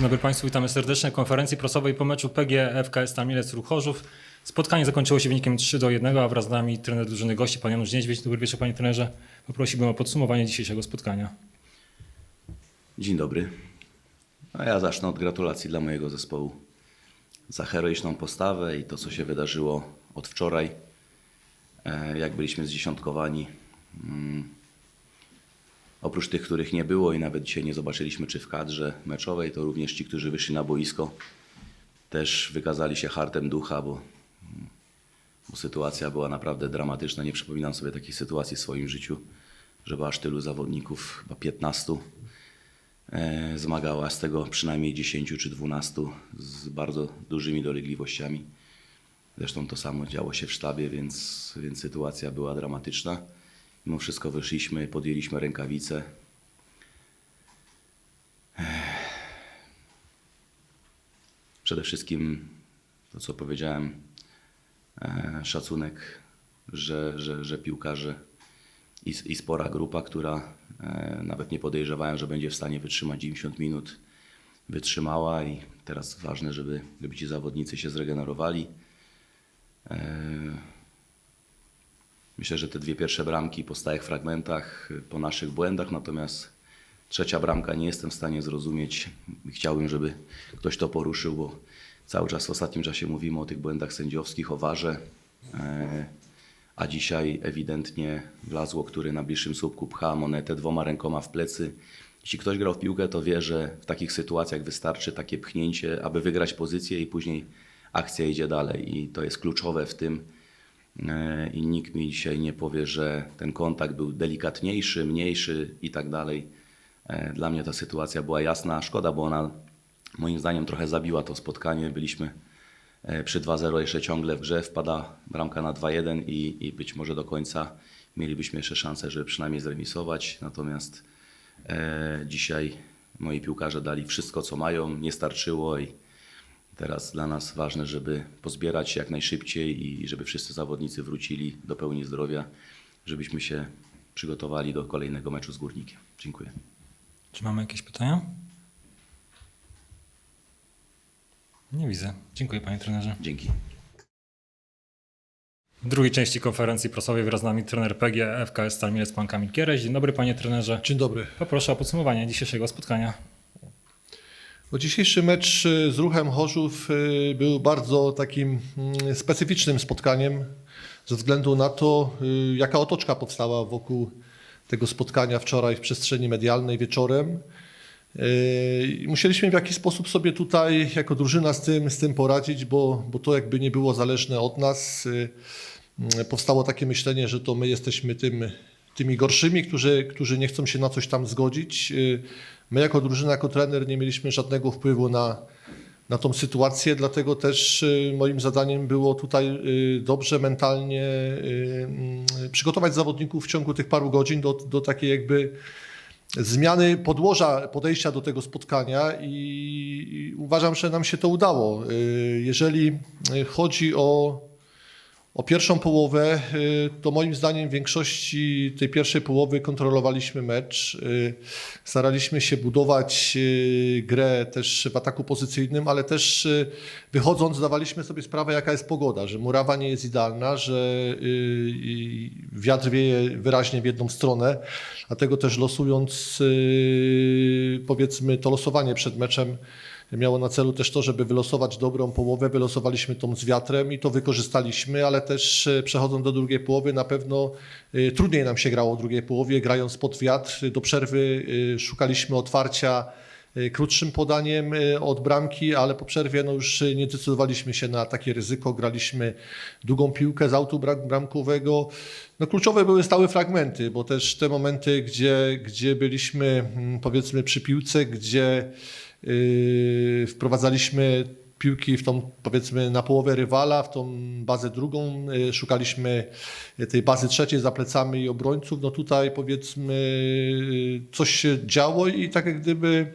Dzień dobry Państwu, witamy serdecznie konferencji prasowej po meczu PG FKS Tamilec Ruchorzów. Spotkanie zakończyło się wynikiem 3 do 1, a wraz z nami trener drużyny gości, pan Janusz Niedźwiedź. Dobry wieczór Panie trenerze. Poprosiłbym o podsumowanie dzisiejszego spotkania. Dzień dobry. A ja zacznę od gratulacji dla mojego zespołu za heroiczną postawę i to, co się wydarzyło od wczoraj, e, jak byliśmy zdziesiątkowani. Mm. Oprócz tych, których nie było i nawet dzisiaj nie zobaczyliśmy, czy w kadrze meczowej, to również ci, którzy wyszli na boisko, też wykazali się hartem ducha, bo, bo sytuacja była naprawdę dramatyczna. Nie przypominam sobie takiej sytuacji w swoim życiu, żeby aż tylu zawodników, chyba 15, e, zmagała z tego przynajmniej 10 czy 12 z bardzo dużymi dolegliwościami. Zresztą to samo działo się w sztabie, więc, więc sytuacja była dramatyczna. Mimo wszystko wyszliśmy, podjęliśmy rękawice. Przede wszystkim to, co powiedziałem, e, szacunek, że, że, że piłkarze i, i spora grupa, która e, nawet nie podejrzewałem, że będzie w stanie wytrzymać 90 minut, wytrzymała i teraz ważne, żeby, żeby ci zawodnicy się zregenerowali. Myślę, że te dwie pierwsze bramki po stałych fragmentach, po naszych błędach, natomiast trzecia bramka nie jestem w stanie zrozumieć. Chciałbym, żeby ktoś to poruszył, bo cały czas w ostatnim czasie mówimy o tych błędach sędziowskich, o warze, e, a dzisiaj ewidentnie wlazło, który na bliższym słupku pcha monetę dwoma rękoma w plecy. Jeśli ktoś grał w piłkę, to wie, że w takich sytuacjach wystarczy takie pchnięcie, aby wygrać pozycję i później akcja idzie dalej. I to jest kluczowe w tym, i nikt mi dzisiaj nie powie, że ten kontakt był delikatniejszy, mniejszy i tak dalej. E, Dla mnie ta sytuacja była jasna. Szkoda, bo ona moim zdaniem trochę zabiła to spotkanie. Byliśmy e, przy 2-0 jeszcze ciągle w grze, wpada bramka na 2-1 i, i być może do końca mielibyśmy jeszcze szansę, żeby przynajmniej zremisować. Natomiast e, dzisiaj moi piłkarze dali wszystko, co mają, nie starczyło i Teraz dla nas ważne, żeby pozbierać się jak najszybciej i żeby wszyscy zawodnicy wrócili do pełni zdrowia, żebyśmy się przygotowali do kolejnego meczu z Górnikiem. Dziękuję. Czy mamy jakieś pytania? Nie widzę. Dziękuję Panie trenerze. Dzięki. W drugiej części konferencji prasowej wraz z nami trener PG FKS Tamilec, pan Kamil Kiereś. Dzień dobry Panie trenerze. Dzień dobry. Poproszę o podsumowanie dzisiejszego spotkania. Dzisiejszy mecz y, z ruchem Chorzów y, był bardzo takim mm, specyficznym spotkaniem ze względu na to, y, jaka otoczka powstała wokół tego spotkania wczoraj w przestrzeni medialnej wieczorem. Musieliśmy w jakiś sposób sobie tutaj jako drużyna z tym, z tym poradzić, bo, bo to jakby nie było zależne od nas. Powstało takie myślenie, że to my jesteśmy tym, tymi gorszymi, którzy, którzy nie chcą się na coś tam zgodzić. My jako drużyna, jako trener nie mieliśmy żadnego wpływu na, na tą sytuację, dlatego też y, moim zadaniem było tutaj y, dobrze mentalnie y, mm, przygotować zawodników w ciągu tych paru godzin do, do takiej jakby zmiany podłoża podejścia do tego spotkania i, uważam, że nam się to udało. Jeżeli chodzi o o pierwszą połowę, y, to moim zdaniem w większości tej pierwszej połowy kontrolowaliśmy mecz. y, Staraliśmy się budować y, grę też w ataku pozycyjnym, ale też wychodząc zdawaliśmy sobie sprawę, jaka jest pogoda, że murawa nie jest idealna, że wiatr wieje wyraźnie w jedną stronę. Dlatego też losując, powiedzmy, to losowanie przed meczem, miało na celu też to, żeby wylosować dobrą połowę. Wylosowaliśmy tą z wiatrem i to wykorzystaliśmy, ale też e, przechodząc do drugiej połowy, na pewno e, trudniej nam się grało w drugiej połowie, grając pod wiatr. Do przerwy e, szukaliśmy otwarcia e, krótszym podaniem e, od bramki, ale po przerwie no już nie decydowaliśmy się na takie ryzyko. Graliśmy długą piłkę z autu bram- bramkowego. No kluczowe były stałe fragmenty, bo też te momenty, gdzie, gdzie byliśmy mm, powiedzmy przy piłce, gdzie Yy, wprowadzaliśmy piłki w tą, powiedzmy, na połowę rywala, w tą bazę drugą. Yy, Szukaliśmy tej bazy trzeciej za plecami obrońców. No tutaj, powiedzmy, yy, coś się działo i tak jak gdyby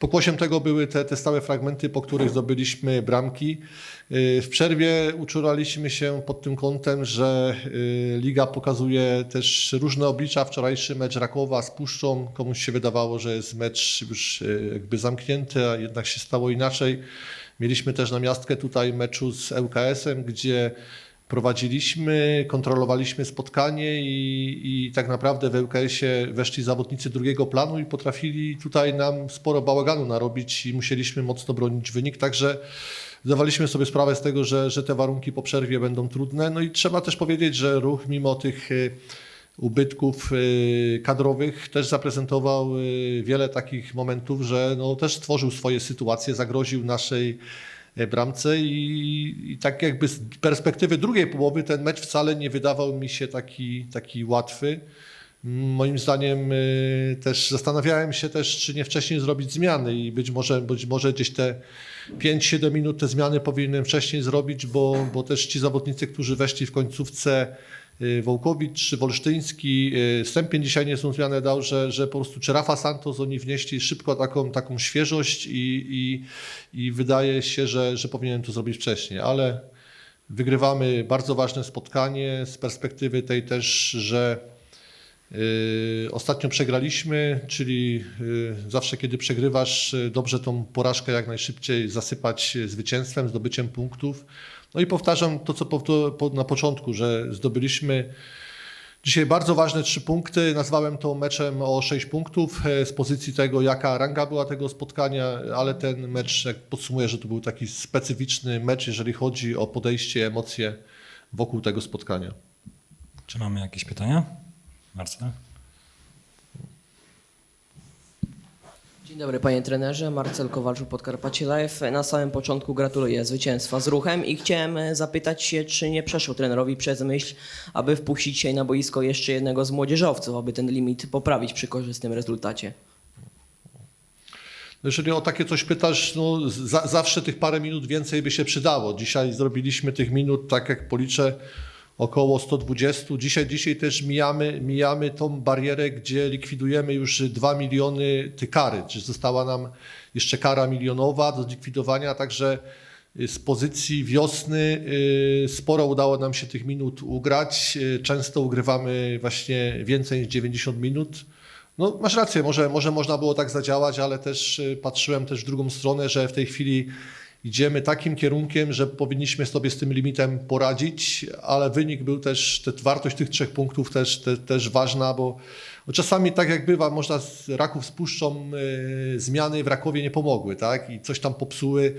Pokłosiem tego były te, te stałe fragmenty, po których zdobyliśmy bramki. Y, W przerwie uczulaliśmy się pod tym kątem, że y, liga pokazuje też różne oblicza. Wczorajszy mecz Rakowa z Puszczą, komuś się wydawało, że jest mecz już y, jakby zamknięty, a jednak się stało inaczej. Mieliśmy też namiastkę tutaj meczu z ŁKS-em, gdzie prowadziliśmy, kontrolowaliśmy spotkanie i, i tak naprawdę w ŁKS-ie weszli zawodnicy drugiego planu i potrafili tutaj nam sporo bałaganu narobić i musieliśmy mocno bronić wynik, także zdawaliśmy sobie sprawę z tego, że, że te warunki po przerwie będą trudne. No i trzeba też powiedzieć, że ruch mimo tych y, ubytków y, kadrowych też zaprezentował y, wiele takich momentów, że no, też stworzył swoje sytuacje, zagroził naszej e, bramce i, i tak jakby z perspektywy drugiej połowy ten mecz wcale nie wydawał mi się taki, taki łatwy. Moim zdaniem y, też zastanawiałem się też, czy nie wcześniej zrobić zmiany i być może, być może gdzieś te 5-7 minut te zmiany powinienem wcześniej zrobić, bo, bo też ci zawodnicy, którzy weszli w końcówce Wołkowicz czy Wolsztyński, y, Stępień dzisiaj nie są zmiany dał, że, że po prostu czy Rafa Santos oni wnieśli szybko taką, taką świeżość i, i, i wydaje się, że, że powinienem to zrobić wcześniej, ale wygrywamy bardzo ważne spotkanie z perspektywy tej też, że Ostatnio przegraliśmy, czyli yy, zawsze kiedy przegrywasz, yy, dobrze tą porażkę jak najszybciej zasypać zwycięstwem, zdobyciem punktów. No i powtarzam to, co na początku, że zdobyliśmy dzisiaj bardzo ważne trzy punkty. Nazwałem to meczem o sześć punktów e, z pozycji tego, jaka ranga była tego spotkania, ale ten mecz, jak podsumuję, że to był taki specyficzny mecz, jeżeli chodzi o podejście, emocje wokół tego spotkania. Czy mamy jakieś pytania? Marcel? Dzień dobry panie trenerze, Marcel Kowalczuk, Podkarpacie Live. Na samym początku gratuluję zwycięstwa z ruchem i chciałem e, zapytać się, czy nie przeszło trenerowi przez myśl, aby wpuścić dzisiaj na boisko jeszcze jednego z młodzieżowców, aby ten limit poprawić przy korzystnym rezultacie. No Jeżeli o takie coś pytasz, no za, zawsze tych parę minut więcej by się przydało. Dzisiaj zrobiliśmy tych minut, tak jak policzę, około 120. Dzisiaj, dzisiaj też mijamy, mijamy tą barierę, gdzie likwidujemy już 2 miliony ty kary. Czy została nam jeszcze kara milionowa do zlikwidowania, także z pozycji wiosny y, sporo udało nam się tych minut ugrać. Y, Często ugrywamy właśnie więcej niż 90 minut. No, masz rację, może, może można było tak zadziałać, ale też y, patrzyłem też w drugą stronę, że w tej chwili idziemy takim kierunkiem, że powinniśmy sobie z tym limitem poradzić, ale wynik był też, te, wartość tych trzech punktów też, te, też ważna, bo, bo czasami tak jak bywa, można z Raków z Puszczą y, zmiany w Rakowie nie pomogły, tak? I coś tam popsuły.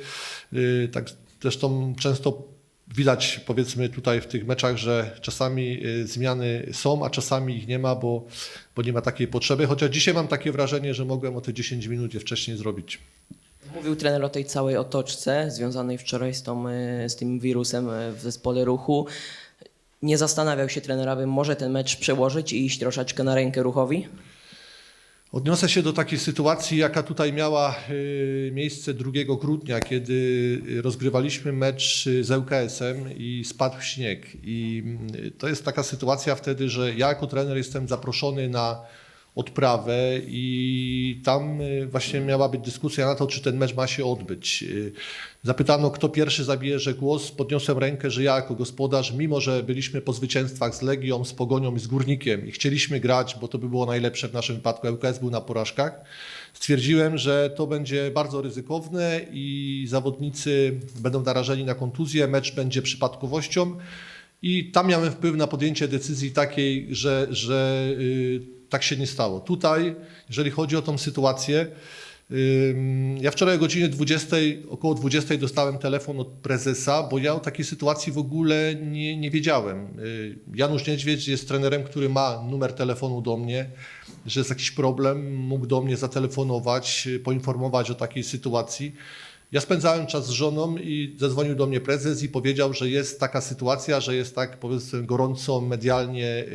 Y, tak zresztą często Widać powiedzmy tutaj w tych meczach, że czasami y, zmiany są, a czasami ich nie ma, bo, bo nie ma takiej potrzeby. Chociaż dzisiaj mam takie wrażenie, że mogłem o te 10 minut je wcześniej zrobić. Mówił trener o tej całej otoczce związanej wczoraj z, tą, e, z tym wirusem e, w zespole ruchu. Nie zastanawiał się trener, aby może ten mecz przełożyć i iść troszeczkę na rękę ruchowi? Odniosę się do takiej sytuacji, jaka tutaj miała y, miejsce 2 grudnia, kiedy rozgrywaliśmy mecz z ŁKS-em i spadł śnieg. I y, to jest taka sytuacja wtedy, że ja jako trener jestem zaproszony na odprawę i tam y, właśnie miała być dyskusja na to, czy ten mecz ma się odbyć. Y, Zapytano, kto pierwszy zabierze głos. Podniosłem rękę, że ja jako gospodarz, mimo że byliśmy po zwycięstwach z Legią, z Pogonią i z Górnikiem i chcieliśmy grać, bo to by było najlepsze w naszym wypadku, ŁKS był na porażkach, stwierdziłem, że to będzie bardzo ryzykowne i zawodnicy będą narażeni na kontuzję, mecz będzie przypadkowością. I tam miałem wpływ na podjęcie decyzji takiej, że, że y, tak się nie stało. Tutaj, jeżeli chodzi o tą sytuację, ja wczoraj o godzinie 20, około 20 dostałem telefon od prezesa, bo ja o takiej sytuacji w ogóle nie, nie wiedziałem. Y, Janusz Niedźwiedź jest trenerem, który ma numer telefonu do mnie, że jest jakiś problem, mógł do mnie zatelefonować, y, poinformować o takiej sytuacji. Ja spędzałem czas z żoną i zadzwonił do mnie prezes i powiedział, że jest taka sytuacja, że jest tak powiedzmy gorąco medialnie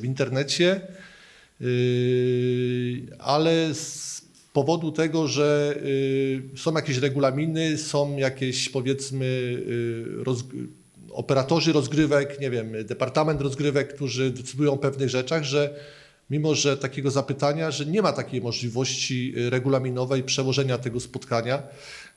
w internecie, ale z powodu tego, że yy, są jakieś regulaminy, są jakieś powiedzmy yy, roz, operatorzy rozgrywek, nie wiem, departament rozgrywek, którzy decydują o pewnych rzeczach, że mimo że takiego zapytania, że nie ma takiej możliwości regulaminowej przełożenia tego spotkania.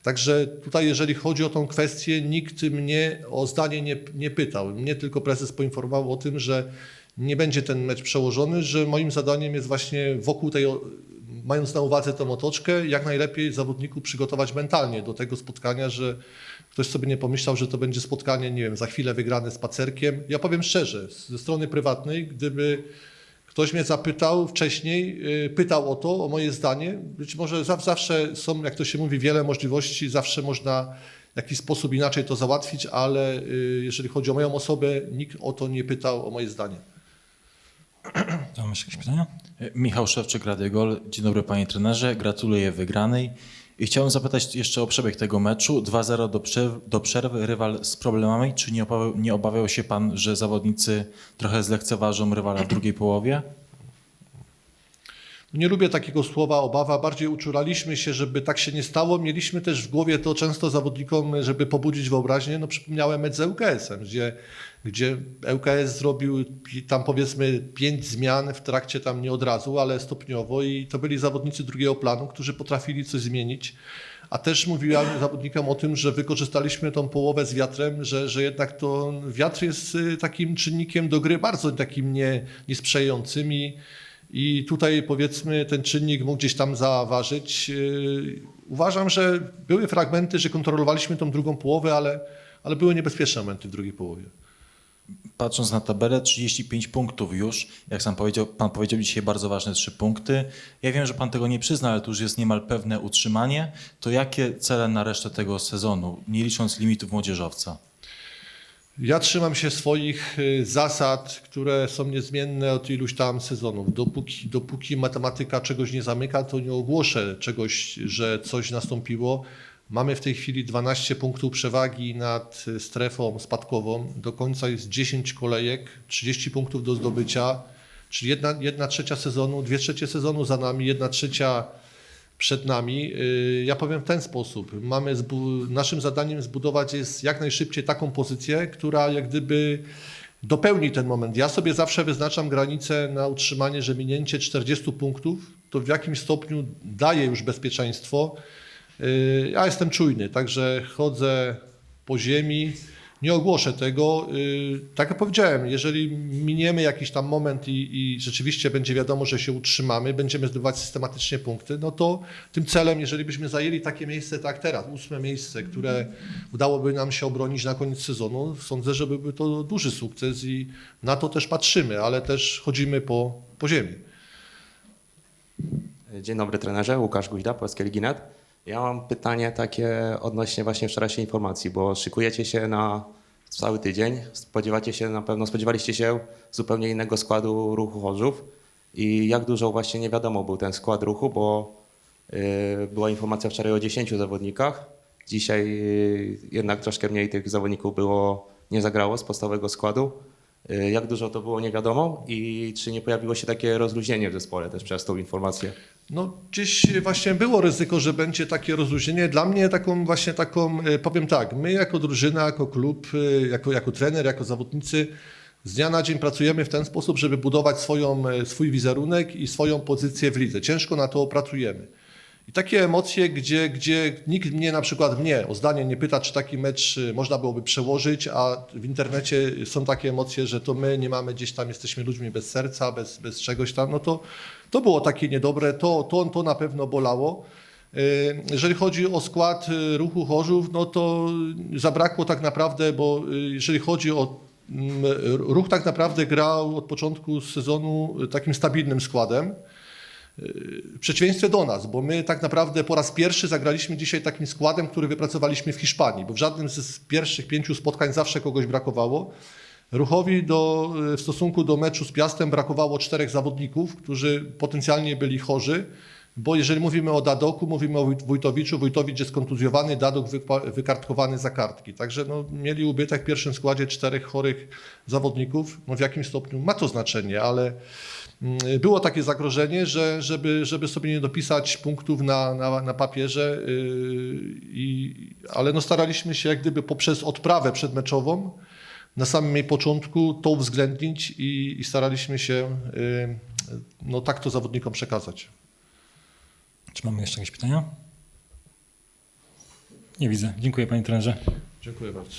Także tutaj, jeżeli chodzi o tą kwestię, nikt mnie o zdanie nie, nie pytał. Mnie tylko prezes poinformował o tym, że nie będzie ten mecz przełożony, że moim zadaniem jest właśnie wokół tej, mając na uwadze tę otoczkę, jak najlepiej zawodników przygotować mentalnie do tego spotkania, że ktoś sobie nie pomyślał, że to będzie spotkanie, nie wiem, za chwilę wygrane spacerkiem. Ja powiem szczerze, ze strony prywatnej, gdyby ktoś mnie zapytał wcześniej, y, pytał o to, o moje zdanie, być może zaw- zawsze są, jak to się mówi, wiele możliwości, zawsze można w jakiś sposób inaczej to załatwić, ale y, jeżeli chodzi o moją osobę, nikt o to nie pytał o moje zdanie. Jeszcze jakieś pytania? Michał Szewczyk, Radio Gol. Dzień dobry panie trenerze, gratuluję wygranej. I chciałem zapytać jeszcze o przebieg tego meczu. 2-0 do, przerw- do przerwy, rywal z problemami. Czy nie obawiał, nie obawiał się pan, że zawodnicy trochę zlekceważą rywala w drugiej połowie? Nie lubię takiego słowa obawa, bardziej uczulaliśmy się, żeby tak się nie stało. Mieliśmy też w głowie to często zawodnikom, żeby pobudzić wyobraźnię. No przypomniałem mecz z ŁKS-em, gdzie, gdzie ŁKS zrobił tam powiedzmy pięć zmian w trakcie tam nie od razu, ale stopniowo i to byli zawodnicy drugiego planu, którzy potrafili coś zmienić. A też mówiłem zawodnikom o tym, że wykorzystaliśmy tą połowę z wiatrem, że, że jednak to wiatr jest y, takim czynnikiem do gry bardzo takim nie, niesprzyjającym i, i tutaj powiedzmy ten czynnik mógł gdzieś tam zaważyć. Yy, Uważam, że były fragmenty, że kontrolowaliśmy tą drugą połowę, ale, ale były niebezpieczne momenty w drugiej połowie. Patrząc na tabelę, 35 punktów już. Jak sam powiedział, pan powiedział dzisiaj bardzo ważne trzy punkty. Ja wiem, że pan tego nie przyzna, ale to już jest niemal pewne utrzymanie. To jakie cele na resztę tego sezonu, nie licząc limitów młodzieżowca? Ja trzymam się swoich y, zasad, które są niezmienne od iluś tam sezonów. Dopóki, dopóki matematyka czegoś nie zamyka, to nie ogłoszę czegoś, że coś nastąpiło. Mamy w tej chwili 12 punktów przewagi nad strefą spadkową. Do końca jest 10 kolejek, 30 punktów do zdobycia, czyli jedna, jedna trzecia sezonu, dwie trzecie sezonu za nami, jedna trzecia przed nami. Y, Ja powiem w ten sposób. Mamy naszym zadaniem zbudować jest jak najszybciej taką pozycję, która jak gdyby dopełni ten moment. Ja sobie zawsze wyznaczam granicę na utrzymanie, że minięcie 40 punktów to w jakimś stopniu daje już bezpieczeństwo. Y, Ja jestem czujny, także chodzę po ziemi. Nie ogłoszę tego. Y, Tak jak powiedziałem, jeżeli miniemy jakiś tam moment i, i rzeczywiście będzie wiadomo, że się utrzymamy, będziemy zdobywać systematycznie punkty, no to tym celem, jeżeli byśmy zajęli takie miejsce tak teraz, ósme miejsce, które udałoby nam się obronić na koniec sezonu, sądzę, że byłby to duży sukces i na to też patrzymy, ale też chodzimy po, po ziemi. Dzień dobry trenerze, Łukasz Guźda, Polskie Liginet. Ja mam pytanie takie odnośnie właśnie wczorajszej informacji, bo szykujecie się na cały tydzień, spodziewacie się na pewno, spodziewaliście się zupełnie innego składu ruchu Chorzów i jak dużo właśnie nie wiadomo był ten skład ruchu, bo yy, była informacja wczoraj o 10 zawodnikach, dzisiaj yy, jednak troszkę mniej tych zawodników było, nie zagrało z podstawowego składu. Yy, Jak dużo to było nie wiadomo i czy nie pojawiło się takie rozluźnienie w zespole też przez tą informację? No gdzieś właśnie było ryzyko, że będzie takie rozluźnienie. Dla mnie taką właśnie taką, e, powiem tak, my jako drużyna, jako klub, e, jako, jako trener, jako zawodnicy z dnia na dzień pracujemy w ten sposób, żeby budować swoją, e, swój wizerunek i swoją pozycję w lidze. Ciężko na to pracujemy. I takie emocje, gdzie, gdzie nikt mnie na przykład mnie o zdanie nie pyta, czy taki mecz można byłoby przełożyć, a w internecie są takie emocje, że to my nie mamy gdzieś tam, jesteśmy ludźmi bez serca, bez, bez czegoś tam, no to, to było takie niedobre, to, to, to na pewno bolało. Y, Jeżeli chodzi o skład y, ruchu Chorzów, no to zabrakło tak naprawdę, bo y, jeżeli chodzi o mm, ruch tak naprawdę grał od początku sezonu takim stabilnym składem. W przeciwieństwie do nas, bo my tak naprawdę po raz pierwszy zagraliśmy dzisiaj takim składem, który wypracowaliśmy w Hiszpanii, bo w żadnym z pierwszych pięciu spotkań zawsze kogoś brakowało. Ruchowi do, w stosunku do meczu z Piastem brakowało czterech zawodników, którzy potencjalnie byli chorzy, bo jeżeli mówimy o Dadoku, mówimy o Wójt- Wójtowiczu, Wójtowicz jest kontuzjowany, Dadok wykartkowany za kartki. Także no, mieli ubytek w pierwszym składzie czterech chorych zawodników. No, w jakim stopniu ma to znaczenie, ale Mm, Było takie zagrożenie, że żeby, żeby sobie nie dopisać punktów na, na, na papierze, yy, i, ale no staraliśmy się jak gdyby poprzez odprawę przedmeczową na samym jej początku to uwzględnić i, i staraliśmy się yy, no, tak to zawodnikom przekazać. Czy mamy jeszcze jakieś pytania? Nie widzę. Dziękuję panie trenerze. Dziękuję bardzo.